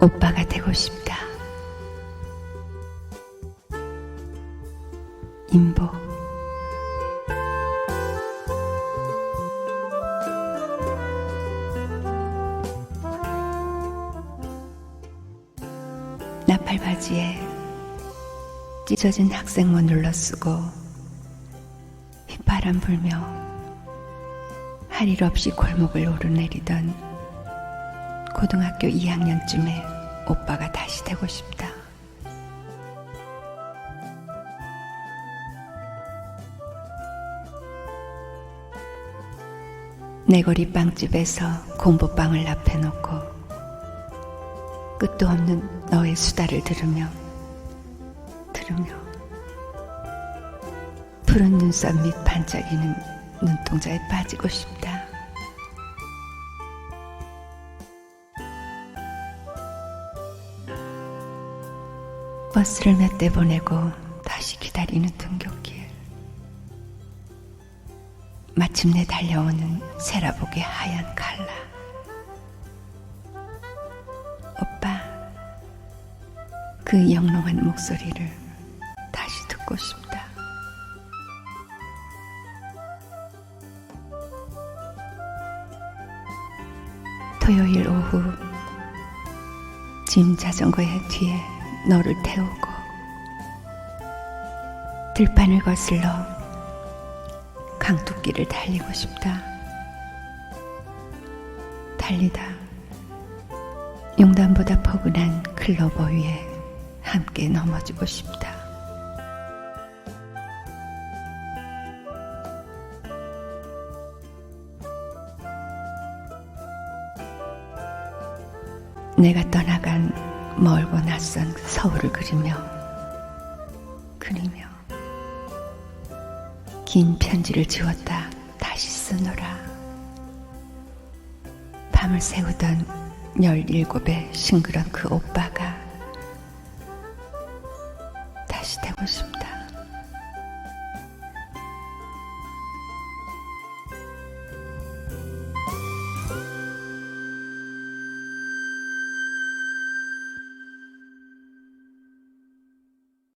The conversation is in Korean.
오빠가 되고 싶다. 인복 나팔바지에 찢어진 학생모 눌러쓰고 휘바람 불며 할 일 없이 골목을 오르내리던 고등학교 2학년쯤에 오빠가 다시 되고 싶다. 내거리 빵집에서 공부빵을 앞에 놓고 끝도 없는 너의 수다를 들으며 들으며 푸른 눈썹 밑 반짝이는 눈동자에 빠지고 싶다. 버스를 몇 대 보내고 다시 기다리는 등굣길. 마침내 달려오는 세라복의 하얀 칼라. 오빠, 그 영롱한 목소리를 다시 듣고 싶다. 토요일 오후 짐 자전거의 뒤에 너를 태우고 들판을 거슬러 강둑길을 달리고 싶다. 달리다 용담보다 포근한 클로버 위에 함께 넘어지고 싶다. 내가 떠나간 멀고 낯선 서울을 그리며 그리며 긴 편지를 지웠다 다시 쓰노라 밤을 새우던 열일곱의 싱그런 그 오빠가 다시 되고 싶다.